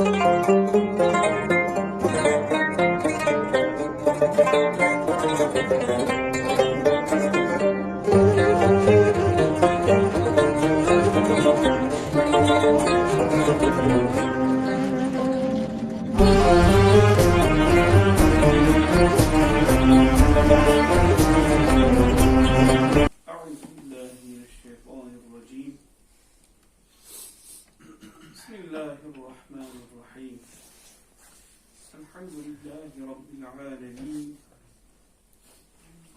嗯。الحمد لله رب العالمين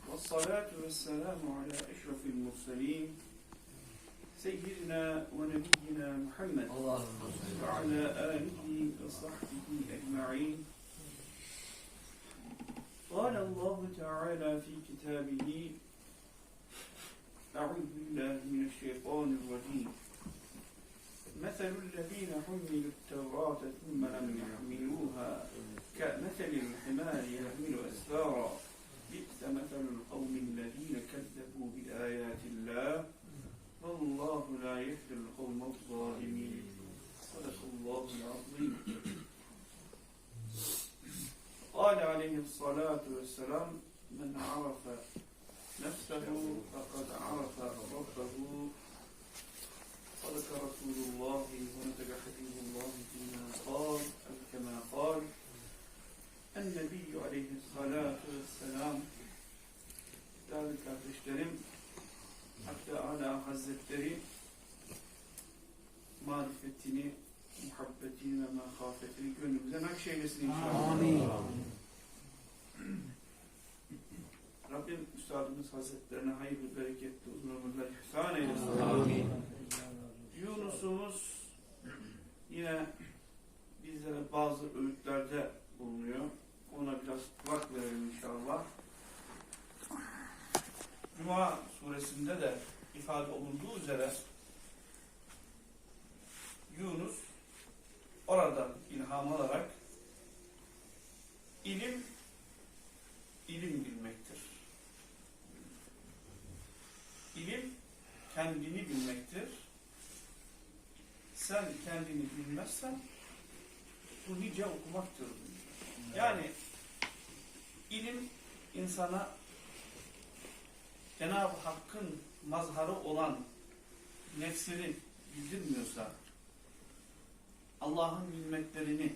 والصلاة والسلام على أشرف المرسلين سيدنا ونبينا محمد وعلى آله وصحبه أجمعين. قال الله تعالى في كتابه أعوذ بالله من الشيطان الرجيم. مثل الذين حملوا التوراة ثم لم يحملوها كمثل الحمار يحمل أسفارا. بئس مثل القوم الذين كذبوا بآيات الله. والله لا يهدي القوم الظالمين. صدق الله العظيم. قال عليه الصلاة والسلام من عرف نفسه فقد عرف ربه صدق رسول الله ونطق حبيب الله فيما قال أو كما قال النبي عليه الصلاة والسلام Değerli kardeşlerim, hatta Ala Hazretleri marifetini, muhabbetini ve mehafetini gönlümüze nakşeylesin inşallah. Amin. Rabbim Üstadımız Hazretlerine hayırlı, bereketli, uzun ömürler ihsan eylesin. Amin. Yunus'umuz yine bizlere bazı öğütlerde bulunuyor. Ona biraz kulak verelim inşallah. Cuma suresinde de ifade olunduğu üzere Yunus oradan ilham alarak ilim ilim bilmektir. İlim kendini bilmektir. Sen kendini bilmezsen bu nice okumaktır. Yani ilim insana Cenab-ı Hakk'ın mazharı olan nefsini bildirmiyorsa, Allah'ın nimetlerini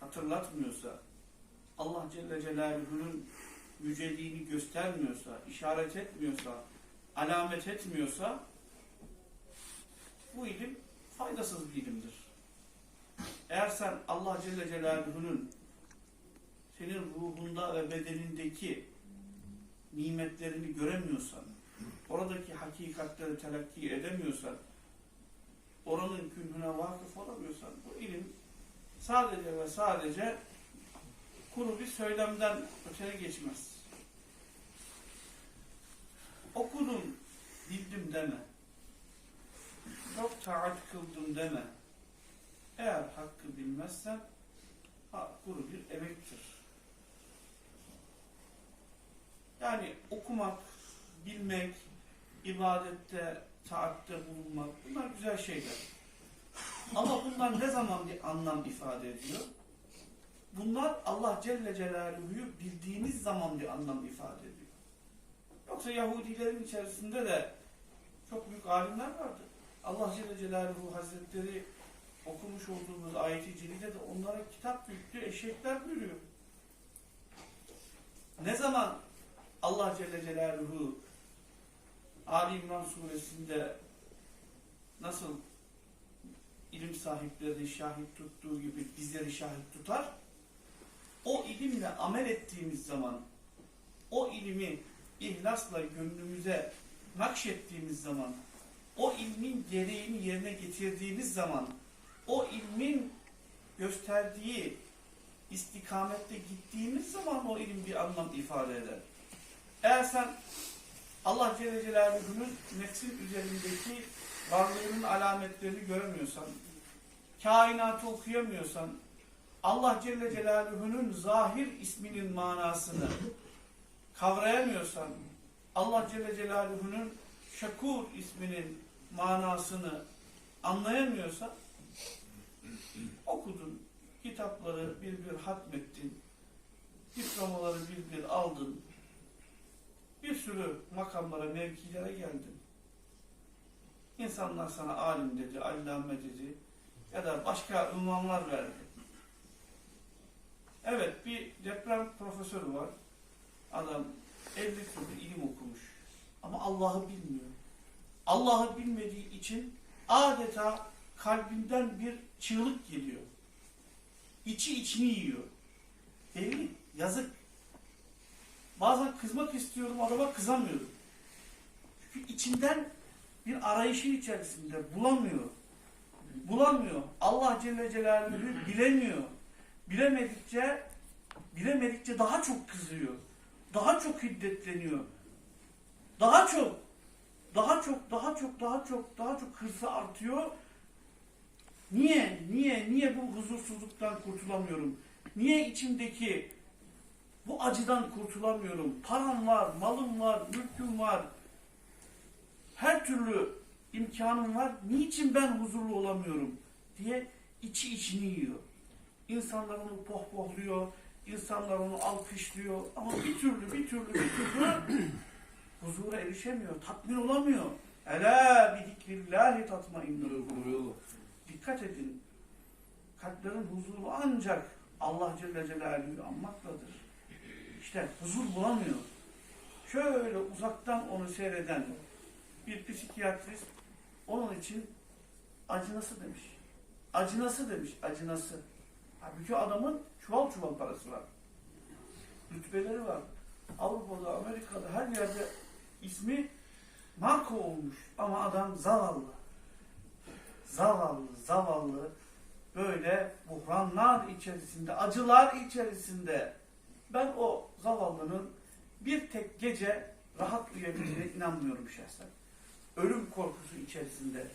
hatırlatmıyorsa, Allah Celle Celaluhu'nun yüceliğini göstermiyorsa, işaret etmiyorsa, alamet etmiyorsa, bu ilim faydasız bir ilimdir. Eğer sen Allah Celle Celaluhu'nun senin ruhunda ve bedenindeki nimetlerini göremiyorsan, oradaki hakikatleri telakki edemiyorsan, oranın künhüne vakıf olamıyorsan, bu ilim sadece ve sadece kuru bir söylemden öteye geçmez. Okudum, bildim deme. Çok taat kıldım deme. Eğer hakkı bilmezsen, ha, kuru bir emektir. Yani okumak, bilmek, ibadette, taatte bulunmak bunlar güzel şeyler. Ama bunlar ne zaman bir anlam ifade ediyor? Bunlar Allah Celle Celaluhu'yu bildiğiniz zaman bir anlam ifade ediyor. Yoksa Yahudilerin içerisinde de çok büyük alimler vardı. Allah Celle Celaluhu Hazretleri okumuş olduğumuz ayeti celide de onlara kitap yüklü eşekler buyuruyor. Ne zaman Allah Celle Celaluhu Ali İmran suresinde nasıl ilim sahiplerini şahit tuttuğu gibi bizleri şahit tutar. O ilimle amel ettiğimiz zaman o ilimi ihlasla gönlümüze nakşettiğimiz zaman o ilmin gereğini yerine getirdiğimiz zaman o ilmin gösterdiği istikamette gittiğimiz zaman o ilim bir anlam ifade eder. Eğer sen Allah Celle Celaluhu'nun nefsin üzerindeki varlığının alametlerini göremiyorsan, kainatı okuyamıyorsan, Allah Celle Celaluhu'nun zahir isminin manasını kavrayamıyorsan, Allah Celle Celaluhu'nun Şakur isminin manasını anlayamıyorsan, kitapları bir bir hatmettin. Diplomaları bir bir aldın. Bir sürü makamlara, mevkilere geldin. İnsanlar sana alim dedi, allame dedi ya da başka ünvanlar verdi. Evet, bir deprem profesörü var. Adam 50 türlü ilim okumuş. Ama Allah'ı bilmiyor. Allah'ı bilmediği için adeta kalbinden bir çığlık geliyor. İçi içini yiyor. Belli, yazık. Bazen kızmak istiyorum, adama kızamıyorum. Çünkü içinden bir arayışın içerisinde bulamıyor. Bulamıyor. Allah Celle Celaluhu bilemiyor. Bilemedikçe bilemedikçe daha çok kızıyor. Daha çok hiddetleniyor. Daha çok daha çok daha çok daha çok daha çok hırsı artıyor. Niye? Niye? Niye bu huzursuzluktan kurtulamıyorum? Niye içimdeki bu acıdan kurtulamıyorum? Param var, malım var, mülküm var. Her türlü imkanım var. Niçin ben huzurlu olamıyorum? diye içi içini yiyor. İnsanlar onu pohpohluyor, insanlar onu alkışlıyor ama bir türlü, bir türlü, bir türlü huzura erişemiyor, tatmin olamıyor. Ela bi zikrillahi tatmainnul kulub. Dikkat edin. Kalplerin huzuru ancak Allah Celle Celaluhu'yu anmakladır. İşte huzur bulamıyor. Şöyle uzaktan onu seyreden bir psikiyatrist onun için acınası demiş. Acınası demiş, acınası. Halbuki adamın çuval çuval parası var. Rütbeleri var. Avrupa'da, Amerika'da her yerde ismi marka olmuş. Ama adam zavallı. Zavallı, zavallı. Böyle buhranlar içerisinde, acılar içerisinde. Ben o zavallının bir tek gece rahat uyuyabildiğine inanmıyorum şahsen. Ölüm korkusu içerisinde,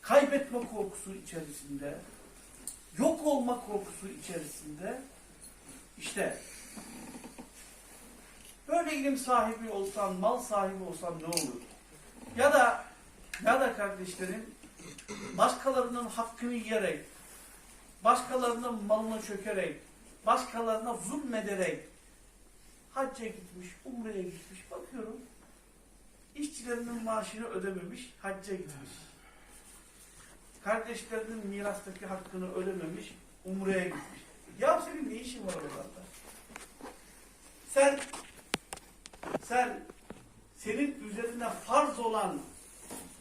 kaybetme korkusu içerisinde, yok olma korkusu içerisinde işte böyle ilim sahibi olsan, mal sahibi olsan ne olur? Ya da ya da kardeşlerim başkalarının hakkını yiyerek, başkalarının malına çökerek, başkalarına zulmederek hacca gitmiş, umreye gitmiş. Bakıyorum işçilerinin maaşını ödememiş, hacca gitmiş. Kardeşlerinin mirastaki hakkını ödememiş, umreye gitmiş. Ya senin ne işin var oralarda? Sen sen senin üzerine farz olan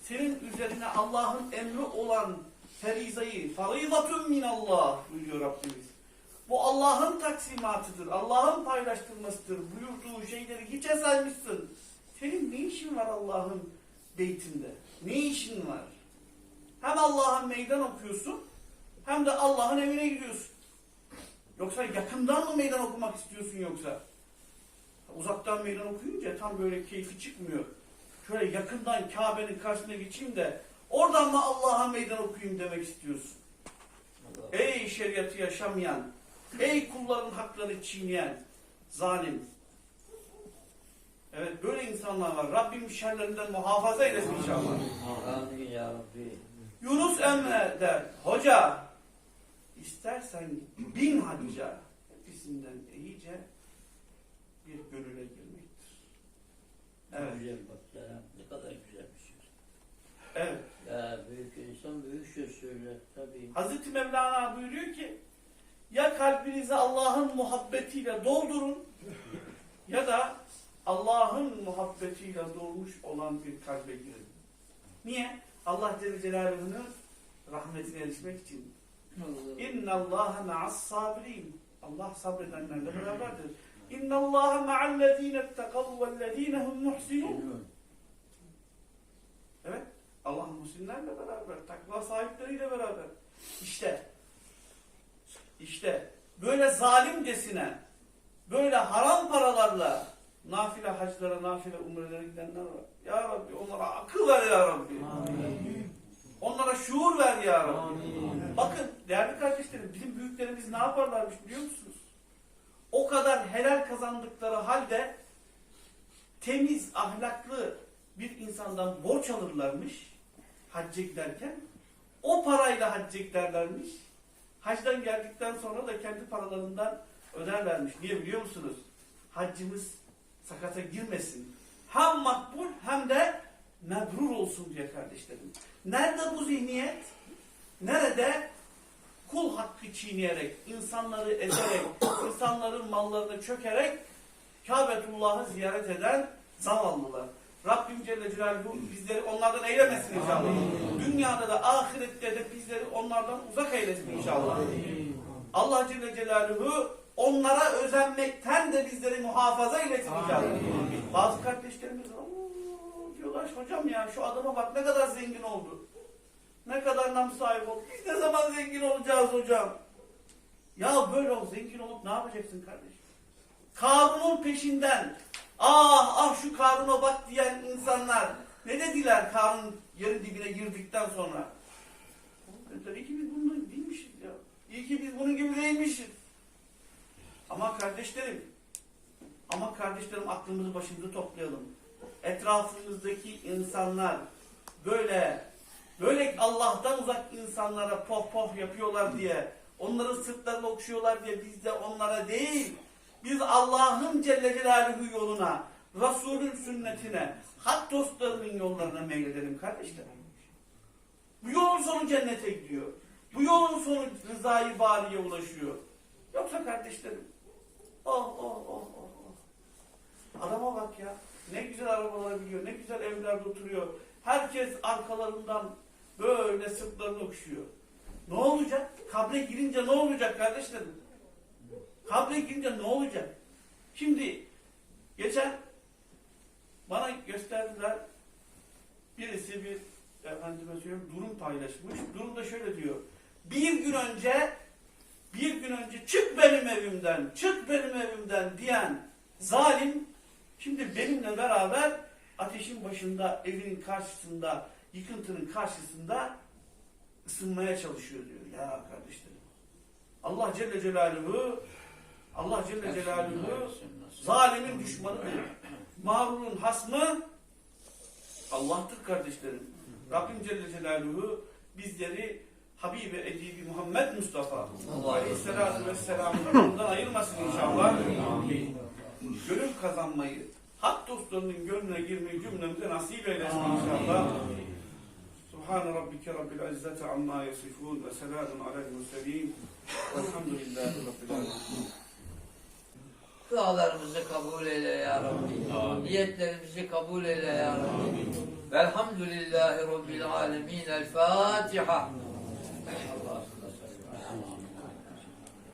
senin üzerine Allah'ın emri olan ferizayı farizatun minallah buyuruyor Rabbimiz. Bu Allah'ın taksimatıdır. Allah'ın paylaştırmasıdır. Buyurduğu şeyleri hiçe saymışsın. Senin ne işin var Allah'ın beytinde? Ne işin var? Hem Allah'a meydan okuyorsun hem de Allah'ın evine gidiyorsun. Yoksa yakından mı meydan okumak istiyorsun yoksa? Uzaktan meydan okuyunca tam böyle keyfi çıkmıyor. Şöyle yakından Kabe'nin karşısına geçeyim de oradan mı Allah'a meydan okuyayım demek istiyorsun. Ey şeriatı yaşamayan, ey kulların haklarını çiğneyen zalim. Evet böyle insanlar var. Rabbim şerlerinden muhafaza eylesin inşallah. Amin ya Rabbi. Yunus Emre der, hoca istersen bin hacca hepsinden iyice bir gönüle girmektir. Evet, Güzel bak ya. Ne kadar güzel bir şey. evet. Ya büyük insan büyük söz söyler tabii. Hazreti Mevlana buyuruyor ki ya kalbinizi Allah'ın muhabbetiyle doldurun ya da Allah'ın muhabbetiyle dolmuş olan bir kalbe girin. Niye? Allah Celle Celaluhu'nun rahmetine erişmek için. İnna Allaha ma'as sabirin. Allah sabredenlerle beraberdir. İnna Allaha ma'allezine ettekav vellezine hum muhsinun. Evet. Allah muhsinlerle beraber, takva sahipleriyle beraber. İşte, işte böyle zalimcesine, böyle haram paralarla nafile haclara, nafile umrelere gidenler var. Ya Rabbi onlara akıl ver ya Rabbi. Onlara şuur ver ya Rabbi. Bakın değerli kardeşlerim bizim büyüklerimiz ne yaparlarmış biliyor musunuz? O kadar helal kazandıkları halde temiz, ahlaklı bir insandan borç alırlarmış hacca giderken. O parayla hacca giderlermiş. Hacdan geldikten sonra da kendi paralarından öderlermiş. Niye biliyor musunuz? Haccımız sakata girmesin. Hem makbul hem de mebrur olsun diye kardeşlerim. Nerede bu zihniyet? Nerede? Kul hakkı çiğneyerek, insanları ezerek, insanların mallarını çökerek Kabetullah'ı ziyaret eden zavallılar. Rabbim Celle Celaluhu bizleri onlardan eylemesin inşallah. Dünyada da ahirette de bizleri onlardan uzak eylesin inşallah. Allah Celle Celaluhu onlara özenmekten de bizleri muhafaza eylesin inşallah. Bazı kardeşlerimiz diyorlar hocam ya şu adama bak ne kadar zengin oldu. Ne kadar nam sahibi oldu. Biz ne zaman zengin olacağız hocam? Ya böyle ol zengin olup ne yapacaksın kardeşim? Karun'un peşinden ah ah şu Karun'a bak diyen insanlar ne dediler Karun yerin dibine girdikten sonra? İyi ki biz bunun değilmişiz ya. İyi ki biz bunun gibi değilmişiz. Ama kardeşlerim ama kardeşlerim aklımızı başımıza toplayalım. Etrafımızdaki insanlar böyle böyle Allah'tan uzak insanlara poh poh yapıyorlar diye onların sırtlarını okşuyorlar diye biz de onlara değil biz Allah'ın Celle Celaluhu yoluna Resulün sünnetine hak dostlarının yollarına meyledelim kardeşlerim. Bu yolun sonu cennete gidiyor. Bu yolun sonu rızayı bariye ulaşıyor. Yoksa kardeşlerim oh oh oh oh oh. Adama bak ya. Ne güzel arabalar biliyor. Ne güzel evlerde oturuyor. Herkes arkalarından böyle sırtlarını okşuyor. Ne olacak? Kabre girince ne olacak kardeşlerim? Kabre girince ne olacak? Şimdi geçen bana gösterdiler birisi bir efendime söylüyorum durum paylaşmış. Durum da şöyle diyor. Bir gün önce bir gün önce çık benim evimden, çık benim evimden diyen zalim şimdi benimle beraber ateşin başında, evinin karşısında, yıkıntının karşısında ısınmaya çalışıyor diyor. Ya kardeşlerim. Allah Celle Celaluhu Allah Celle Celaluhu zalimin düşmanıdır. Mağrurun hasmı Allah'tır kardeşlerim. Rabbim Celle Celaluhu bizleri Habibi Edibi Muhammed Mustafa Aleyhisselatü Vesselam'ın yolundan ayırmasın inşallah. Gönül kazanmayı, hak dostlarının gönlüne girmeyi cümlemize nasip eylesin inşallah. سبحان ربك رب العزة عما يصفون وسلام على المرسلين والحمد لله رب العالمين. Dualarımızı kabul eyle ya Rabbi. Amin. Niyetlerimizi kabul eyle ya Rabbi. Amin. Velhamdülillahi Rabbil alemin. El Fatiha.